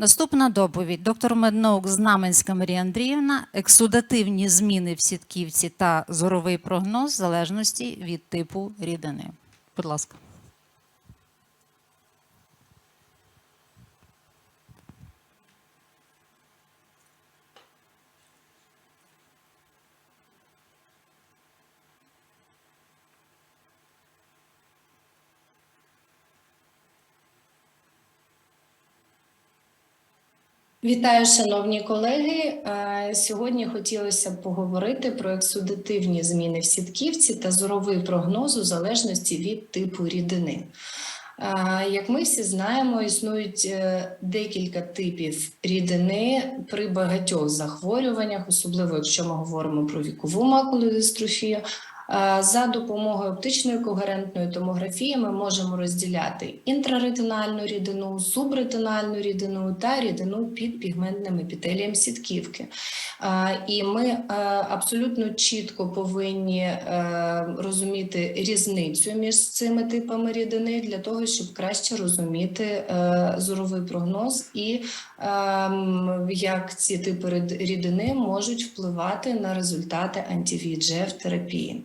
Наступна доповідь. Доктор меднаук Знаменська Марія Андріївна. Ексудативні зміни в сітківці та зоровий прогноз в залежності від типу рідини. Будь ласка. Вітаю, шановні колеги. Е, Сьогодні хотілося б поговорити про ексудативні зміни в сітківці та зоровий прогноз у залежності від типу рідини. Е, Як ми всі знаємо, існують е, декілька типів рідини при багатьох захворюваннях, особливо якщо ми говоримо про вікову макулодистрофію. Е, За допомогою оптичної когерентної томографії ми можемо розділяти інтраретинальну рідину, субретинальну рідину та рідину під пігментним епітелієм сітківки. Е, І ми е, абсолютно чітко повинні розуміти різницю між цими типами рідини для того, щоб краще розуміти зоровий прогноз і ем, як ці типи рідини можуть впливати на результати антивіджеф терапії.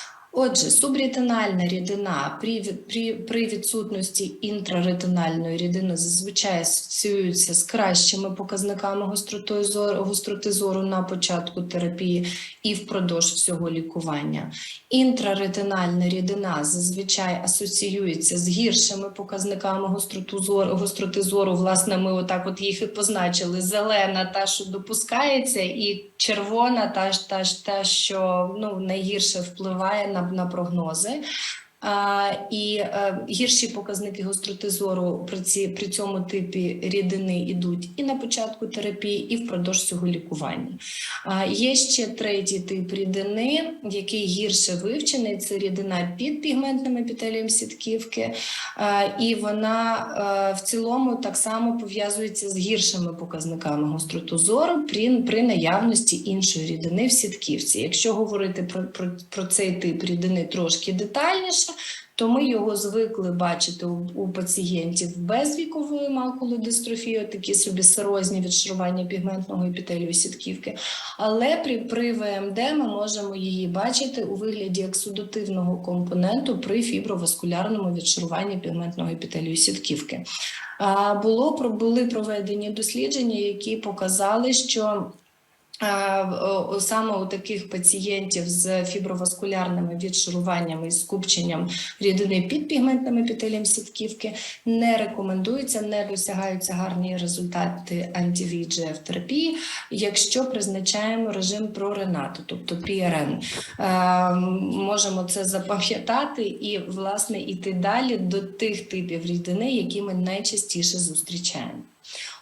Отже, субретинальна рідина при, при, при відсутності інтраретинальної рідини зазвичай асоціюється з кращими показниками гостроти зору, гостроти зору на початку терапії і впродовж всього лікування. Інтраретинальна рідина зазвичай асоціюється з гіршими показниками гостроту зору, гостроти зору. Власне, ми отак от їх і позначили: зелена, та, що допускається, і червона, та, та, та що ну, найгірше впливає на, на прогнози. І е, гірші показники гостроти зору при, ці, при цьому типі рідини йдуть і на початку терапії, і впродовж цього лікування. А, Є ще третій тип рідини, який гірше вивчений. Це рідина під пігментним епітелієм сітківки, і вона е, в цілому так само пов'язується з гіршими показниками гостроту зору при, при наявності іншої рідини в сітківці. Якщо говорити про, про, про цей тип рідини трошки детальніше, то ми його звикли бачити у, у пацієнтів без вікової макулодистрофії, такі собі серозні відшарування пігментного епітелію сітківки. Але при, при ВМД ми можемо її бачити у вигляді ексудативного компоненту при фіброваскулярному відшаруванні пігментного епітелію сітківки. А, Було були проведені дослідження, які показали, що саме у таких пацієнтів з фіброваскулярними відшаруваннями і скупченням рідини під пігментним епітелієм сітківки не рекомендується, не досягаються гарні результати антивіджеф терапії, якщо призначаємо режим проренату, тобто PRN. Е, можемо це запам'ятати і власне іти далі до тих типів рідини, які ми найчастіше зустрічаємо.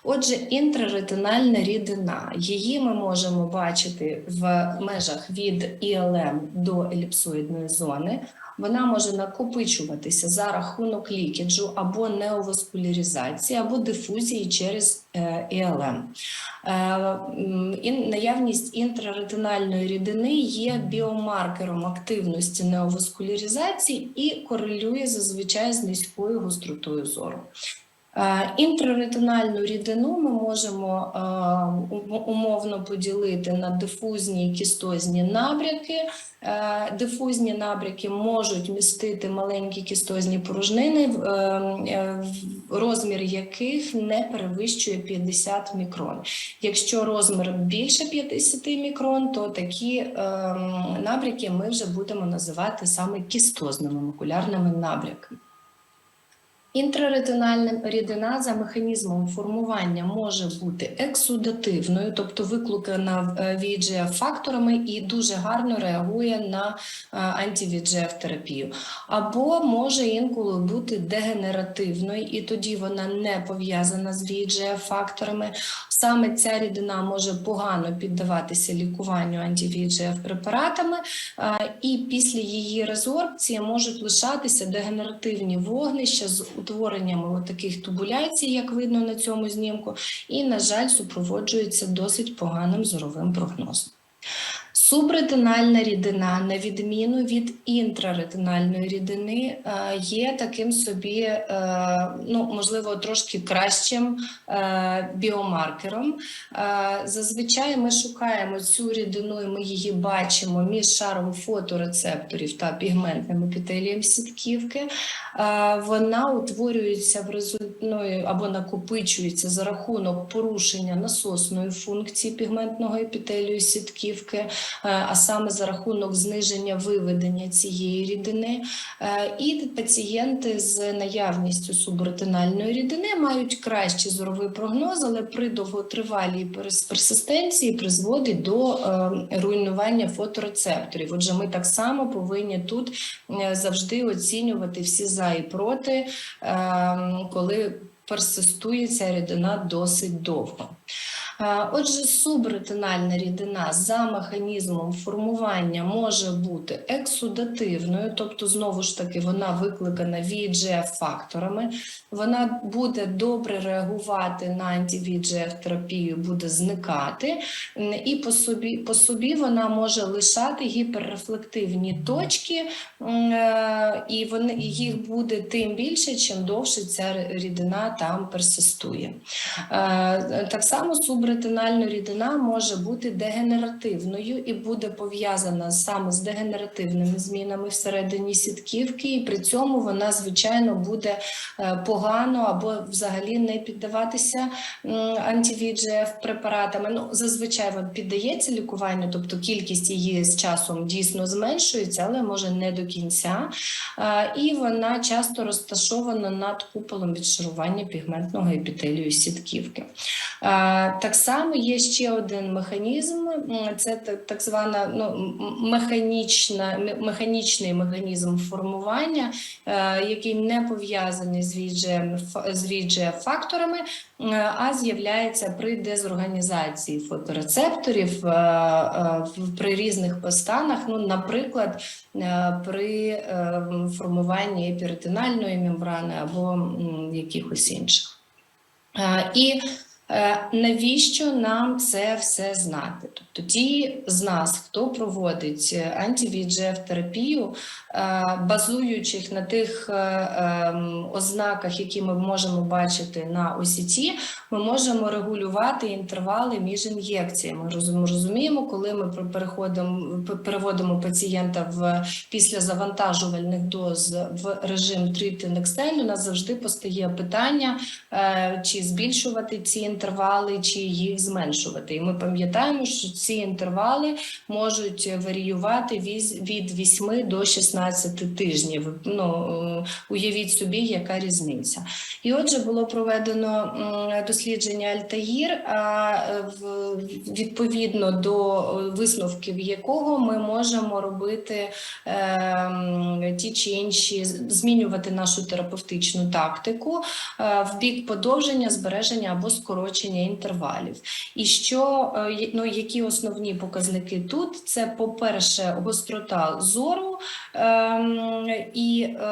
Отже, інтраретинальна рідина. Її ми можемо бачити в межах від ІЛМ до еліпсоїдної зони. Вона може накопичуватися за рахунок лікіджу або неоваскуляризації, або дифузії через е, ІЛМ. Е, наявність інтраретинальної рідини є біомаркером активності неоваскуляризації і корелює зазвичай з низькою гостротою зору. Е, Інтраретинальну рідину ми можемо е, умовно поділити на дифузні і кістозні набряки. Е, Дифузні набряки можуть містити маленькі кістозні порожнини, розмір яких не перевищує 50 мікрон. Якщо розмір більше 50 мікрон, то такі набряки ми вже будемо називати саме кістозними макулярними набряками. Інтраретинальна рідина за механізмом формування може бути ексудативною, тобто викликана VEGF факторами і дуже гарно реагує на антивіджеф терапію. Або може інколи бути дегенеративною, і тоді вона не пов'язана з VEGF факторами. Саме ця рідина може погано піддаватися лікуванню антивіджеф препаратами, і після її резорбції можуть лишатися дегенеративні вогнища з утвореннями таких тубуляцій, як видно на цьому знімку, і, на жаль, супроводжується досить поганим зоровим прогнозом. Субретинальна рідина, на відміну від інтраретинальної рідини, е, є таким собі, е, ну, можливо, трошки кращим е, біомаркером. Зазвичай ми шукаємо цю рідину, і ми її бачимо між шаром фоторецепторів та пігментним епітелієм сітківки. Вона утворюється в результ... ну, або накопичується за рахунок порушення насосної функції пігментного епітелію сітківки, а саме за рахунок зниження виведення цієї рідини. Е, І пацієнти з наявністю субретинальної рідини мають кращий зоровий прогноз, але при довготривалій персистенції призводить до е, руйнування фоторецепторів. Отже, ми так само повинні тут е, завжди оцінювати всі за і проти, е, коли персистує ця рідина досить довго. Е, Отже, субретинальна рідина за механізмом формування може бути ексудативною, тобто, знову ж таки, вона викликана VEGF-факторами. Вона буде добре реагувати на антивіджеф терапію, буде зникати, і по собі, по собі вона може лишати гіперрефлективні точки, е, і вони їх буде тим більше, чим довше ця рідина там персистує. Е, Так само субретинальна рідина може бути дегенеративною і буде пов'язана саме з дегенеративними змінами всередині сітківки, і при цьому вона, звичайно, буде е, погано або взагалі не піддаватися антивіджеф препаратами. Ну, зазвичай вона піддається лікуванню, тобто кількість її з часом дійсно зменшується, але може не до кінця. Е, І вона часто розташована над куполом відшарування пігментного епітелію сітківки. Е, Так само є ще один механізм, це так, звана ну, механічна, механічний механізм формування, е, який не пов'язаний з VEGF, з VEGF-факторами, е, а з'являється при дезорганізації фоторецепторів е, е, при різних станах, ну, наприклад, при формуванні епіретинальної мембрани або якихось інших. І навіщо нам це все знати? Тобто ті з нас, хто проводить антивіджеф терапію, е, базуючись на тих е, ем, ознаках, які ми можемо бачити на ОСІТі, ми можемо регулювати інтервали між ін'єкціями. Розум- Розуміємо, коли ми переходимо, переводимо пацієнта в після завантажувальних доз в режим treat and extend, у нас завжди постає питання, е, чи збільшувати ці інтервали, чи їх зменшувати. І ми пам'ятаємо, що ці інтервали можуть варіювати від 8 до 16 тижнів. Ну, е, уявіть собі, яка різниця. І отже, було проведено дослідження Альтаїр, е, відповідно до е, висновків якого ми можемо робити ті чи інші, змінювати нашу терапевтичну тактику в бік подовження, збереження або скорочення інтервалів. І що е, ну, які основні показники тут? Це, по-перше, гострота зору і е,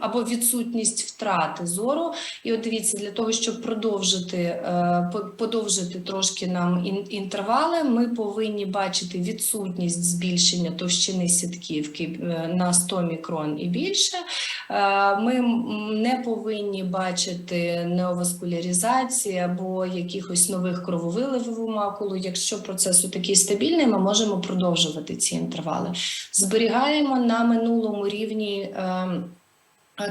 або відсутність втрати зору. І от дивіться, для того, щоб продовжити, е, подовжити трошки нам інтервали, ми повинні бачити відсутність збільшення товщини сітківки е, на 100 мікрон і більше. Е, Ми не повинні бачити неоваскуляризації або якихось нових крововиливів у макулу. Якщо процес такий стабільний, ми можемо продовжувати ці інтервали. Зберігаємо на минулому рівні. ем,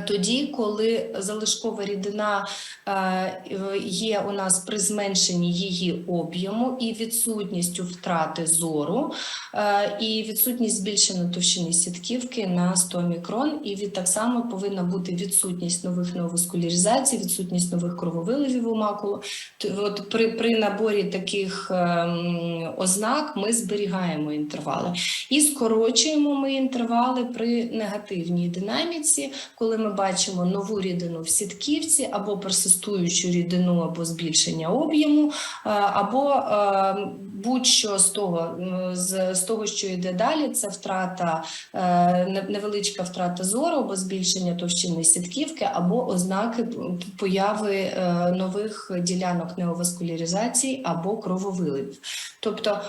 Тоді, коли залишкова рідина е, є у нас при зменшенні її об'єму і відсутністю втрати зору, е, і відсутність збільшеної товщини сітківки на 100 мікрон, і так само повинна бути відсутність нових неоваскуляризацій, відсутність нових крововиливів у макулу. От при, при наборі таких ем, ознак ми зберігаємо інтервали і скорочуємо ми інтервали при негативній динаміці, коли коли ми бачимо нову рідину в сітківці, або персистуючу рідину, або збільшення об'єму, е, або е, будь-що з того, з, того, що йде далі, це втрата, е, невеличка втрата зору, або збільшення товщини сітківки, або ознаки появи нових ділянок неоваскуляризації або крововиливів. Тобто,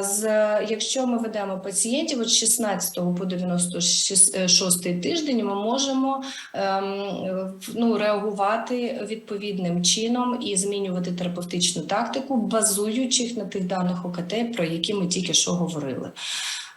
з, якщо ми ведемо пацієнтів від 16 по 96 тиждень, ми можемо ем, е, ну, реагувати відповідним чином і змінювати терапевтичну тактику, базуючись на тих даних ОКТ, про які ми тільки що говорили.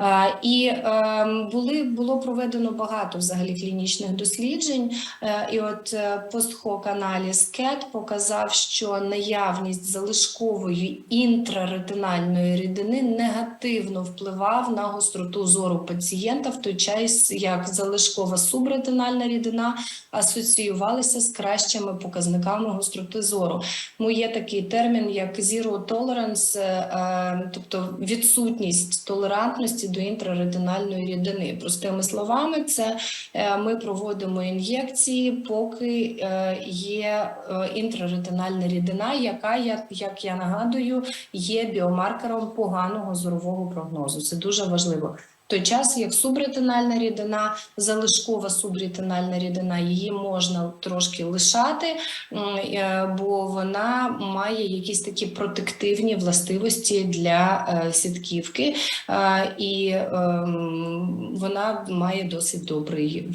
Е, І ем, були було проведено багато взагалі клінічних досліджень. Е, І от е, постхок-аналіз КЕТ показав, що наявність залишкової інтраретинальної рідини негативно впливав на гостроту зору пацієнта, в той час як залишкова субретинальна рідина асоціювалася з кращими показниками гостроти зору. Ну, є такий термін, як zero tolerance, е, тобто відсутність толерантності до інтраретинальної рідини. Простими словами, це е, ми проводимо ін'єкції, поки е, є е, інтраретинальна рідина, яка, як, як я нагадую, є біомаркером поганого зорового прогнозу. Це дуже важливо. Той час, як субретинальна рідина, залишкова субретинальна рідина, її можна трошки лишати, е, бо вона має якісь такі протективні властивості для е, сітківки, е, і ем, вона має досить добрий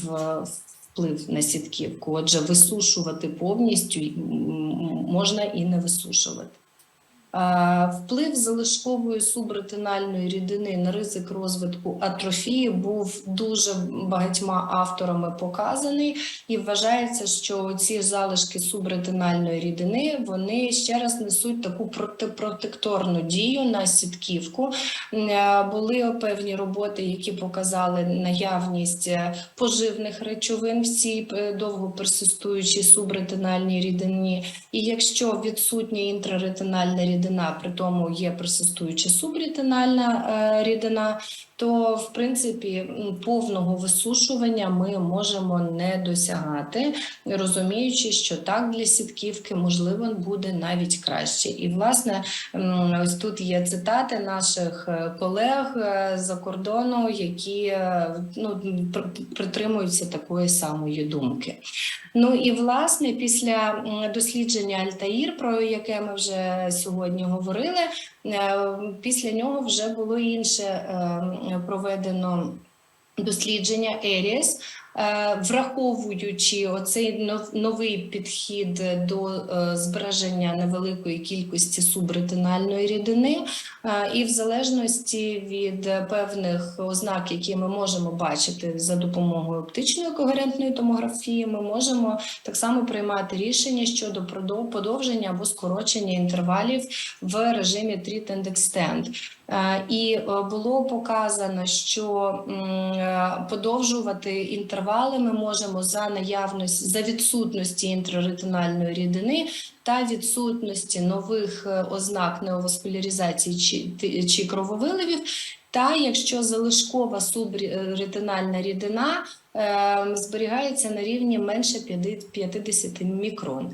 вплив на сітківку. Отже, висушувати повністю можна і не висушувати. Вплив залишкової субретинальної рідини на ризик розвитку атрофії був дуже багатьма авторами показаний, і вважається, що ці залишки субретинальної рідини вони ще раз несуть таку протипротекторну дію на сітківку. Е, Були певні роботи, які показали наявність е, поживних речовин в цій е, довго персистуючій субретинальній рідині. І якщо відсутня інтраретинальна рідина, при тому є присистуюча субретинальна е, рідина, то в принципі повного висушування ми можемо не досягати, розуміючи, що так для сітківки можливо буде навіть краще. І власне ось тут є цитати наших е, колег е, за кордону, які е, ну, притримуються такої самої думки. Ну і власне після дослідження Альтаїр, про яке ми вже сьогодні говорили, після нього вже було інше е, проведено дослідження Еріс. Е, Враховуючи оцей новий підхід до е, збереження невеликої кількості субретинальної рідини, е, і в залежності від певних ознак, які ми можемо бачити за допомогою оптичної когерентної томографії, ми можемо так само приймати рішення щодо подовження або скорочення інтервалів в режимі Treat and Extend. І було показано, що подовжувати інтервали ми можемо за наявності за відсутності інтраретинальної рідини та відсутності нових е, ознак неоваскуляризації чи, чи крововиливів. Та якщо залишкова субретинальна рідина е, зберігається на рівні менше 50 мікрон.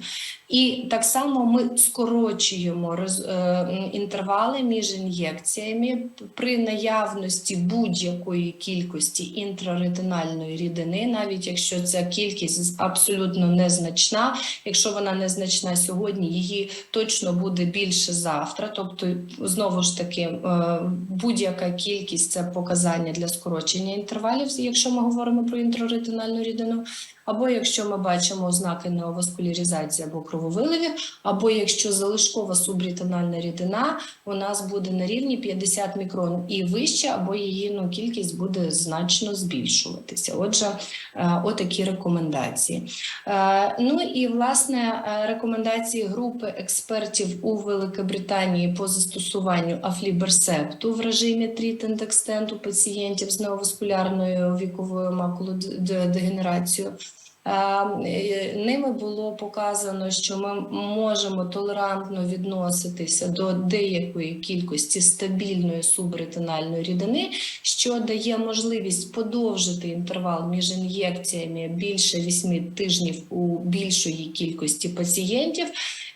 І так само ми скорочуємо е, інтервали між ін'єкціями при наявності будь-якої кількості інтраретинальної рідини, навіть якщо ця кількість абсолютно незначна. Якщо вона незначна сьогодні, її точно буде більше завтра. Тобто, знову ж таки, е, будь-яка кількість це показання для скорочення інтервалів, якщо ми говоримо про інтраретинальну рідину. Або якщо ми бачимо ознаки неоваскуляризації або крововиливів, або якщо залишкова субретинальна рідина у нас буде на рівні 50 мікрон і вище, або її ну, кількість буде значно збільшуватися. Отже, е, отакі рекомендації. Е, Ну і власне е, рекомендації групи експертів у Великобританії по застосуванню афліберсепту в режимі treat and у пацієнтів з неоваскулярною віковою макулодегенерацією. Е, Ними було показано, що ми можемо толерантно відноситися до деякої кількості стабільної субретинальної рідини, що дає можливість подовжити інтервал між ін'єкціями більше 8 тижнів у більшої кількості пацієнтів.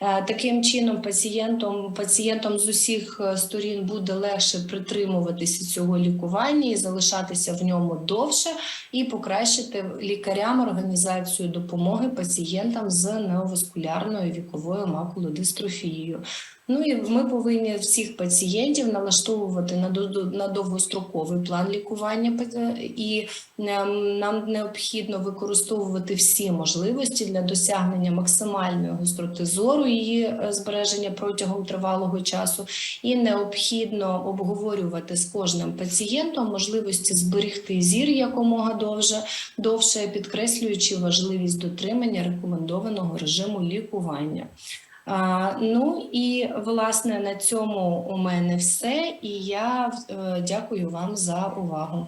Е, Таким чином, пацієнтам, пацієнтам з усіх е, сторін буде легше притримуватися цього лікування і залишатися в ньому довше, і покращити лікарям організацію допомоги пацієнтам з неоваскулярною віковою макулодистрофією. Ну і ми повинні всіх пацієнтів налаштовувати на на довгостроковий план лікування і нам необхідно використовувати всі можливості для досягнення максимальної гостроти зору, її е, збереження протягом тривалого часу, і необхідно обговорювати з кожним пацієнтом можливості зберегти зір якомога довше, довше підкреслюючи важливість дотримання рекомендованого режиму лікування. Ну і власне на цьому у мене все. І я е, дякую вам за увагу.